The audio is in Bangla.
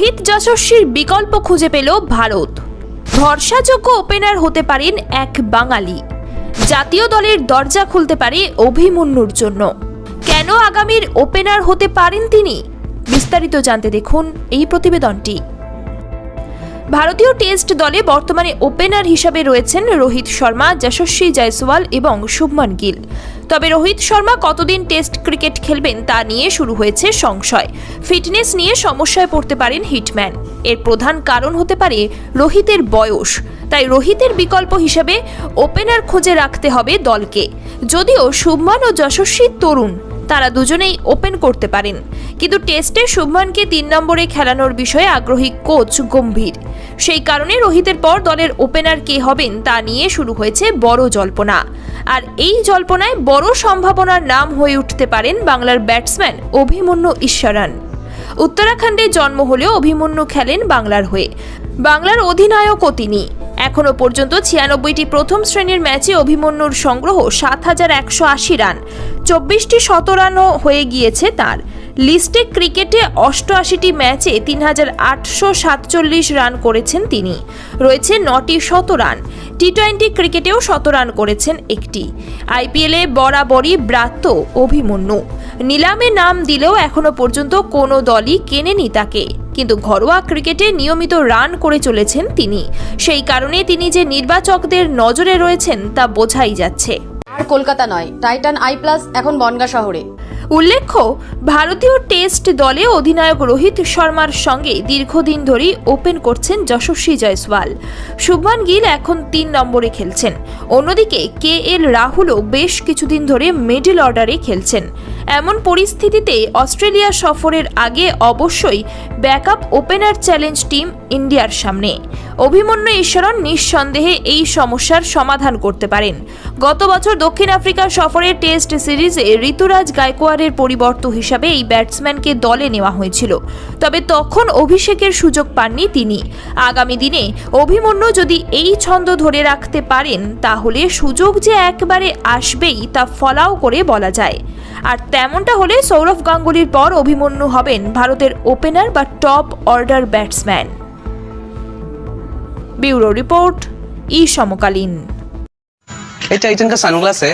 রোহিত যশস্বীর বিকল্প খুঁজে পেল ভারত। ভরসাযোগ্য ওপেনার হতে পারেন এক বাঙালি। জাতীয় দলের দরজা খুলতে পারে অভিমন্যুর জন্য। কেন আগামীর ওপেনার হতে পারেন তিনি? বিস্তারিত জানতে দেখুন এই প্রতিবেদনটি। ভারতীয় টেস্ট দলে বর্তমানে ওপেনার হিসাবে রয়েছেন রোহিত শর্মা, যশস্বী জয়সওয়াল এবং শুভমান গিল। তবে রোহিত শর্মা কতদিন টেস্ট ক্রিকেট খেলবেন তা নিয়ে শুরু হয়েছে সংশয়। ফিটনেস নিয়ে সমস্যায় পড়তে পারেন হিটম্যান। এর প্রধান কারণ হতে পারে রোহিতের বয়স। তাই রোহিতের বিকল্প হিসেবে ওপেনার খুঁজে রাখতে হবে দলকে। যদিও শুভমান ও যশস্বী তরুণ তারা দুজনেই ওপেন করতে পারেন। কিন্তু টেস্টে শুভমানকে তিন নম্বরে খেলানোর বিষয়ে আগ্রহী কোচ গম্ভীর। সেই কারণে রোহিতের পর দলের ওপেনার কে হবেন তা নিয়ে শুরু হয়েছে বড় জল্পনা। আর এই জল্পনায় বড় সম্ভাবনার নাম হয়ে উঠতে পারেন বাংলার ব্যাটসম্যান অভিমন্যু ঈশ্বরান। উত্তরাখণ্ডে জন্ম হলেও অভিমন্যু খেলেন বাংলার হয়ে। বাংলার অধিনায়কও তিনি। এখনও পর্যন্ত ছিয়ানব্বইটি প্রথম শ্রেণির ম্যাচে অভিমন্যুর সংগ্রহ সাত হাজার একশো আশি রান। চব্বিশটি শতরানও হয়ে গিয়েছে তার। লিস্টে ক্রিকেটে অষ্টআশিটি ম্যাচে তিন হাজার আটশো সাতচল্লিশ রান করেছেন তিনি। রয়েছে নটি শতরান। টি টোয়েন্টি ক্রিকেটেও শতরান করেছেন একটি। আইপিএলে বরাবরই ব্রাত্য অভিমন্যু। নিলামে নাম দিলেও এখনও পর্যন্ত কোনো দলই কেনেনি তাকে। কিন্তু ঘরোয়া ক্রিকেটে নিয়মিত রান করে চলেছেন তিনি। সেই কারণে তিনি যে নির্বাচকদের নজরে রয়েছেন তা বোঝাই যাচ্ছে। কলকাতা নয়। টাইটান আই প্লাস এখন বনগা শহরে। উল্লেখ্য, ভারতীয় টেস্ট দলে অধিনায়ক রোহিত শর্মার সঙ্গে দীর্ঘদিন ধরেই ওপেন করছেন যশস্বী জয়সওয়াল। শুভমান গিল এখন তিন নম্বরে খেলছেন। অন্যদিকে কে এল রাহুলও বেশ কিছুদিন ধরে মিডল অর্ডারে খেলছেন। এমন পরিস্থিতিতে অস্ট্রেলিয়া সফরের আগে অবশ্যই ব্যাকআপ ওপেনার চ্যালেঞ্জ টিম ইন্ডিয়ার সামনে। অভিমন্যু ঈশ্বরন নিঃসন্দেহে এই সমস্যার সমাধান করতে পারেন। গত বছর দক্ষিণ আফ্রিকা সফরে টেস্ট সিরিজে ঋতুরাজ গায়কোয়াড়ের পরিবর্ত হিসাবে এই ব্যাটসম্যানকে দলে নেওয়া হয়েছিল তবে তখন অভিষেকের সুযোগ পাননি তিনি আগামী দিনে অভিমন্যু যদি এই ছন্দ ধরে রাখতে পারেন তাহলে সুযোগ যে একবারে আসবেই তা ফলাও করে বলা যায় আর তেমনটা হলে সৌরভ গাঙ্গুলির পর অভিমন্যু হবেন ভারতের ওপেনার বা top order batsman bureau report ई समकालीन ये टाइटन का सनग्लास है